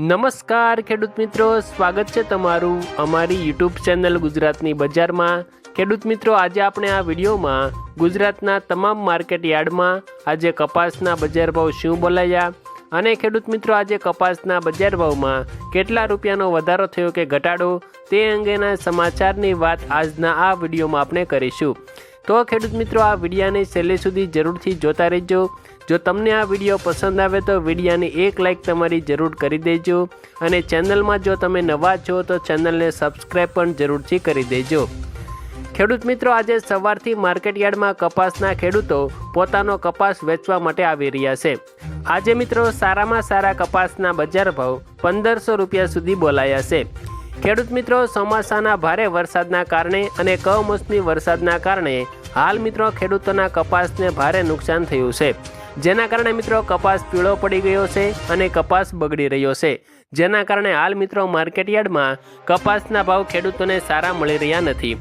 નમસ્કાર ખેડૂત મિત્રો, સ્વાગત છે તમારું અમારી યુટ્યુબ ચેનલ ગુજરાતની બજારમાં. ખેડૂત મિત્રો, આજે આપણે આ વિડીયોમાં ગુજરાતના તમામ માર્કેટ યાર્ડમાં આજે કપાસના બજાર ભાવ શું બોલાયા અને ખેડૂત મિત્રો, આજે કપાસના બજાર ભાવમાં કેટલા રૂપિયાનો વધારો થયો કે ઘટાડો તે અંગેના સમાચારની વાત આજના આ વિડીયોમાં આપણે કરીશું. તો ખેડૂત મિત્રો, આ વિડીયાને છેલ્લે સુધી જરૂરથી જોતા રહેજો. જો તમને આ વીડિયો પસંદ આવે તો વિડીયાને એક લાઈક તમારી જરૂર કરી દેજો અને ચેનલમાં જો તમે નવા છો તો ચેનલને સબસ્ક્રાઈબ પણ જરૂરથી કરી દેજો. ખેડૂત મિત્રો, આજે સવારથી માર્કેટયાર્ડમાં કપાસના ખેડૂતો પોતાનો કપાસ વેચવા માટે આવી રહ્યા છે. આજે મિત્રો, સારામાં સારા કપાસના બજાર ભાવ પંદરસો રૂપિયા સુધી બોલાયા છે. ખેડૂત મિત્રો, ચોમાસાના ભારે વરસાદના કારણે અને કમોસમી વરસાદના કારણે હાલ મિત્રો ખેડૂતોના કપાસને ભારે નુકસાન થયું છે. જેના કારણે મિત્રો કપાસ પીળો પડી ગયો છે અને કપાસ બગડી રહ્યો છે. જેના કારણે હાલ મિત્રો માર્કેટયાર્ડમાં કપાસના ભાવ ખેડૂતોને સારા મળી રહ્યા નથી.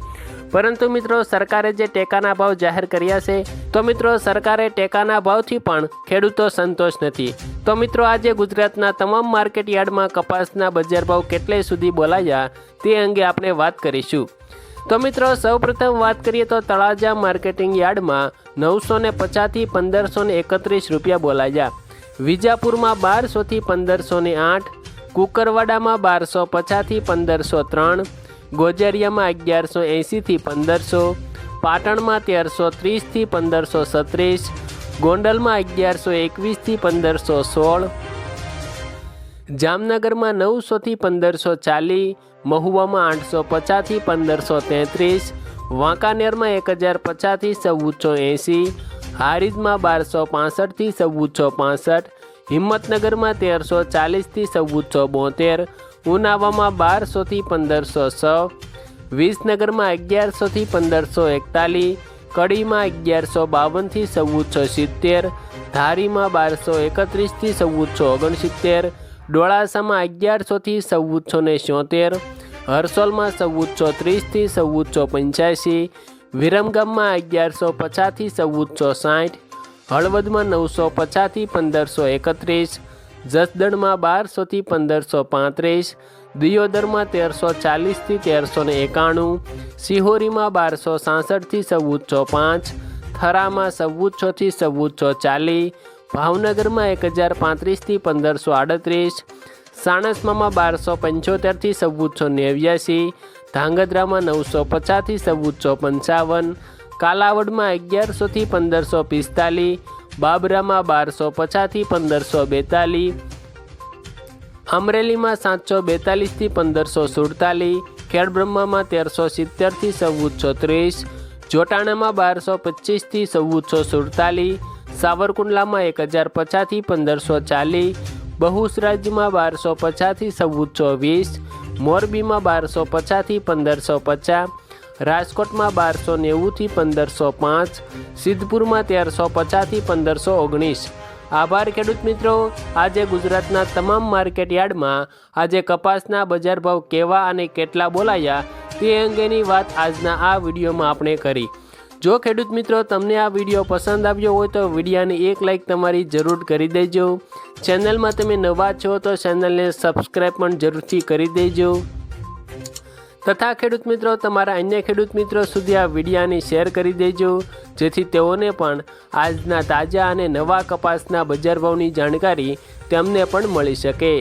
પરંતુ મિત્રો સરકારે જે ટેકાના ભાવ જાહેર કર્યા છે, તો મિત્રો સરકારે ટેકાના ભાવથી પણ ખેડૂતો સંતોષ નથી. તો મિત્રો આજે ગુજરાતના તમામ માર્કેટયાર્ડમાં કપાસના બજાર ભાવ કેટલે સુધી બોલાયા, તે અંગે આપણે વાત કરીશું. તો મિત્રો, સૌપ્રથમ વાત કરીએ તો તળાજા માર્કેટિંગ યાર્ડમાં નવસો ને પચાસથી પંદરસો ને એકત્રીસ રૂપિયા બોલાયા. વિજાપુરમાં બારસોથી પંદરસો ને આઠ, કુકરવાડામાં બારસો પચાસથી પંદરસો ત્રણ, ગોજરિયામાં અગિયારસો એંશીથી પંદરસો, પાટણમાં તેરસો ત્રીસથી પંદરસો સત્રીસ, ગોંડલમાં અગિયારસો એકવીસથી પંદરસો સોળ, જામનગરમાં નવસોથી પંદરસો ચાલીસ મહુવામાં આઠસો પચાસથી પંદરસો તેત્રીસ, વાંકાનેરમાં એક હજાર પચાસથી ચૌદસો એંસી, હારીજમાં બારસો પાસઠથી ચૌદસો પાસઠ, હિંમતનગરમાં તેરસો ચાલીસથી ચૌદસો બોતેર, ઉનાવામાં બારસોથી પંદરસો છ, વિસનગરમાં અગિયારસોથી પંદરસો એકતાલીસ, કડીમાં અગિયારસો બાવનથી ચૌદસો સિત્તેર, ધારીમાં બારસો એકત્રીસથી ચૌદસો ઓગણસિત્તેર ડોળાસામાં અગિયારસોથી ચૌદસો ને છોતેર હરસોલમાં ચૌદસો ત્રીસથી ચૌદસો પંચ્યાસી, વિરમગામમાં અગિયારસો પચાસથી ચૌદસો સાઠ, હળવદમાં નવસો પચાસથી પંદરસો એકત્રીસ, જસદણમાં બારસોથી પંદરસો પાંત્રીસ, દિયોદરમાં તેરસો ચાલીસથી તેરસો ને એકાણું, સિહોરીમાં બારસો સાસઠથી ચૌદસો પાંચ, થરામાં ચૌદસોથી ચૌદસો ચાલીસ ભાવનગરમાં એક હજાર પાંત્રીસથી પંદરસો આડત્રીસ સાણસમામાં બારસો પંચોતેરથી ચૌદસો નેવ્યાસી, ધાંગધ્રામાં નવસો પચાસથી ચૌદસો પંચાવન, કાલાવડમાં અગિયારસોથી પંદરસો પિસ્તાલીસ, બાબરામાં બારસો પચાસથી પંદરસો બેતાલીસ, અમરેલીમાં સાતસો બેતાલીસથી પંદરસો સુડતાલીસ, ખેડબ્રહ્મામાં તેરસો સિત્તેરથી ચૌદસો ત્રીસ, જોટાણામાં બારસો પચીસથી ચૌદસો સુડતાલીસ સાવરકુંડલામાં એક હજાર પચાસથી પંદરસો ચાલીસ બહુસરાજમાં બારસો પચાસથી ચૌદસો વીસ, મોરબીમાં બારસો પચાસથી પંદરસો પચાસ, રાજકોટમાં બારસો નેવુંથી પંદરસો પાંચ, સિદ્ધપુરમાં તેરસો પચાસથી પંદરસો ઓગણીસ. આભાર ખેડૂત મિત્રો, આજે ગુજરાતના તમામ માર્કેટ યાર્ડમાં આજે કપાસના બજાર ભાવ કેવા અને કેટલા બોલાયા તે અંગેની વાત આજના આ વિડીયોમાં આપણે કરી. જો ખેડૂત મિત્રો તમને આ વીડિયો પસંદ આવ્યો હોય તો વિડીયાને એક લાઈક તમારી જરૂર કરી દેજો. ચેનલમાં તમે નવા છો તો ચેનલને સબસ્ક્રાઈબ પણ જરૂરથી કરી દેજો. તથા ખેડૂત મિત્રો, તમારા અન્ય ખેડૂત મિત્રો સુધી આ વિડીયાને શેર કરી દેજો, જેથી તેઓને પણ આજના તાજા અને નવા કપાસના બજાર ભાવની જાણકારી તેમને પણ મળી શકે.